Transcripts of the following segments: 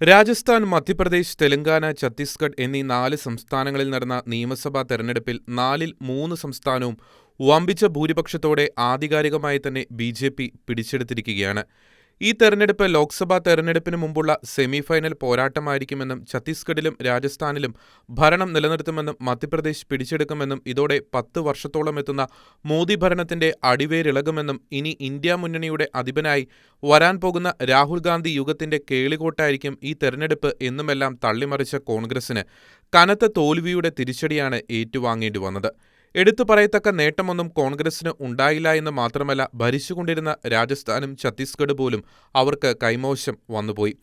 രാജസ്ഥാൻ മധ്യപ്രദേശ് തെലങ്കാന ഛത്തീസ്ഗഡ് എന്നീ നാല് സംസ്ഥാനങ്ങളിൽ നടന്ന നിയമസഭാ തെരഞ്ഞെടുപ്പിൽ നാലിൽ മൂന്ന് സംസ്ഥാനവും വമ്പിച്ച ഭൂരിപക്ഷത്തോടെ ആധികാരികമായി തന്നെ ബി ജെ പി പിടിച്ചെടുത്തിരിക്കുകയാണ്. ഈ തെരഞ്ഞെടുപ്പ് ലോക്സഭാ തെരഞ്ഞെടുപ്പിന് മുമ്പുള്ള സെമിഫൈനൽ പോരാട്ടമായിരിക്കുമെന്നും ഛത്തീസ്ഗഡിലും രാജസ്ഥാനിലും ഭരണം നിലനിർത്തുമെന്നും മധ്യപ്രദേശ് പിടിച്ചെടുക്കുമെന്നും ഇതോടെ പത്ത് വർഷത്തോളം എത്തുന്ന മോദി ഭരണത്തിന്റെ അടിവേരിളകുമെന്നും ഇനി ഇന്ത്യ മുന്നണിയുടെ അധിപനായി വരാൻ പോകുന്ന രാഹുൽ ഗാന്ധി യുഗത്തിന്റെ കേളികോട്ടായിരിക്കും ഈ തെരഞ്ഞെടുപ്പ് എന്നുമെല്ലാം തള്ളിമറിച്ച കോൺഗ്രസിന് കനത്ത തോൽവിയുടെ തിരിച്ചടിയാണ് ഏറ്റുവാങ്ങേണ്ടി വന്നത്. എടുത്തു പറയത്തക്ക നേട്ടമൊന്നും കോൺഗ്രസിന് ഉണ്ടായില്ല എന്ന് മാത്രമല്ല ഭരിച്ചുകൊണ്ടിരുന്ന രാജസ്ഥാനും ഛത്തീസ്ഗഡ് പോലും അവർക്ക് കൈമോശം വന്നുപോയി.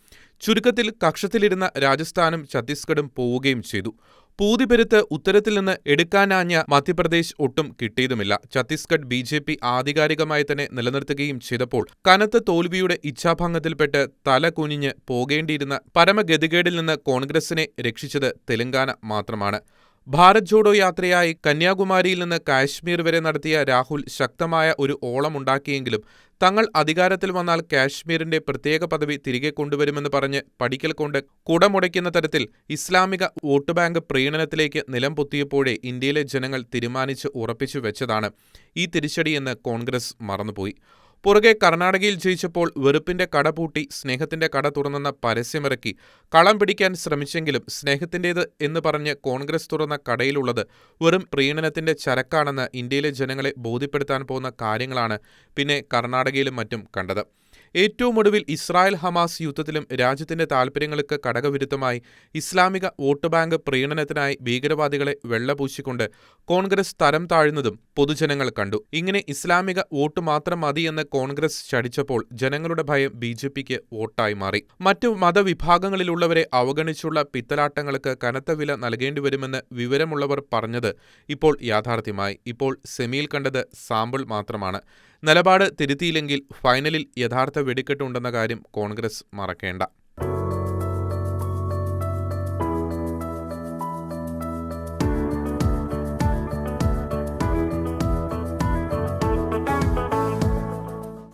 ചുരുക്കത്തിൽ കക്ഷത്തിലിരുന്ന രാജസ്ഥാനും ഛത്തീസ്ഗഡും പോവുകയും ചെയ്തു. പൂതിപെരുത്ത് ഉത്തരത്തിൽ നിന്ന് എടുക്കാനാഞ്ഞ മധ്യപ്രദേശ് ഒട്ടും കിട്ടിയതുമില്ല. ഛത്തീസ്ഗഡ് ബി ജെ പി ആധികാരികമായി തന്നെ നിലനിർത്തുകയും ചെയ്തപ്പോൾ കനത്ത തോൽവിയുടെ ഇച്ഛാഭംഗത്തിൽപ്പെട്ട് തല കുനിഞ്ഞ് പോകേണ്ടിയിരുന്ന പരമഗതികേടിൽ നിന്ന് കോൺഗ്രസിനെ രക്ഷിച്ചത് തെലങ്കാന മാത്രമാണ്. ഭാരത് ജോഡോ യാത്രയായി കന്യാകുമാരിയിൽ നിന്ന് കാശ്മീർ വരെ നടത്തിയ രാഹുൽ ശക്തമായ ഒരു ഓളമുണ്ടാക്കിയെങ്കിലും തങ്ങൾ അധികാരത്തിൽ വന്നാൽ കാശ്മീരിന്റെ പ്രത്യേക പദവി തിരികെ കൊണ്ടുവരുമെന്ന് പറഞ്ഞ് പഠിക്കൽ കൊണ്ട് കുടമുടയ്ക്കുന്ന തരത്തിൽ ഇസ്ലാമിക വോട്ട് ബാങ്ക് പ്രീണനത്തിലേക്ക് നിലം പൊത്തിയപ്പോഴേ ഇന്ത്യയിലെ ജനങ്ങൾ തീരുമാനിച്ച് ഉറപ്പിച്ചു വെച്ചതാണ് ഈ തിരിച്ചടിയെന്ന് കോൺഗ്രസ് മറന്നുപോയി. പുറകെ കർണാടകയിൽ ജയിച്ചപ്പോൾ വെറുപ്പിന്റെ കട പൂട്ടി സ്നേഹത്തിന്റെ കട തുറന്നെന്ന പരസ്യമിറക്കി. കളം പിടിക്കാൻ ശ്രമിച്ചെങ്കിലും സ്നേഹത്തിന്റേത് എന്ന് പറഞ്ഞ് കോൺഗ്രസ് തുറന്ന കടയിലുള്ളത് വെറും പ്രീണനത്തിന്റെ ചരക്കാണെന്ന് ഇന്ത്യയിലെ ജനങ്ങളെ ബോധ്യപ്പെടുത്താൻ പോകുന്ന കാര്യങ്ങളാണ് പിന്നെ കർണാടകയിലും മറ്റും കണ്ടത്. ഏറ്റവും ഒടുവിൽ ഇസ്രായേൽ ഹമാസ് യുദ്ധത്തിലും രാജ്യത്തിന്റെ താൽപ്പര്യങ്ങൾക്ക് കടകവിരുദ്ധമായി ഇസ്ലാമിക വോട്ട് ബാങ്ക് പ്രീണനത്തിനായി ഭീകരവാദികളെ വെള്ളപൂശിക്കൊണ്ട് കോൺഗ്രസ് തരം താഴ്ന്നതും പൊതുജനങ്ങൾ കണ്ടു. ഇങ്ങനെ ഇസ്ലാമിക വോട്ട് മാത്രം മതിയെന്ന് കോൺഗ്രസ് ചടിച്ചപ്പോൾ ജനങ്ങളുടെ ഭയം ബി ജെ പിക്ക് വോട്ടായി മാറി. മറ്റു മതവിഭാഗങ്ങളിലുള്ളവരെ അവഗണിച്ചുള്ള പിത്തലാട്ടങ്ങൾക്ക് കനത്ത വില നൽകേണ്ടി വരുമെന്ന് വിവരമുള്ളവർ പറഞ്ഞത് ഇപ്പോൾ യാഥാർത്ഥ്യമായി. ഇപ്പോൾ സെമിയിൽ കണ്ടത് സാമ്പിൾ മാത്രമാണ്. നിലപാട് തിരുത്തിയില്ലെങ്കിൽ ഫൈനലിൽ യഥാർത്ഥ വെടിക്കെട്ടുണ്ടെന്ന കാര്യം കോൺഗ്രസ് മറക്കേണ്ട.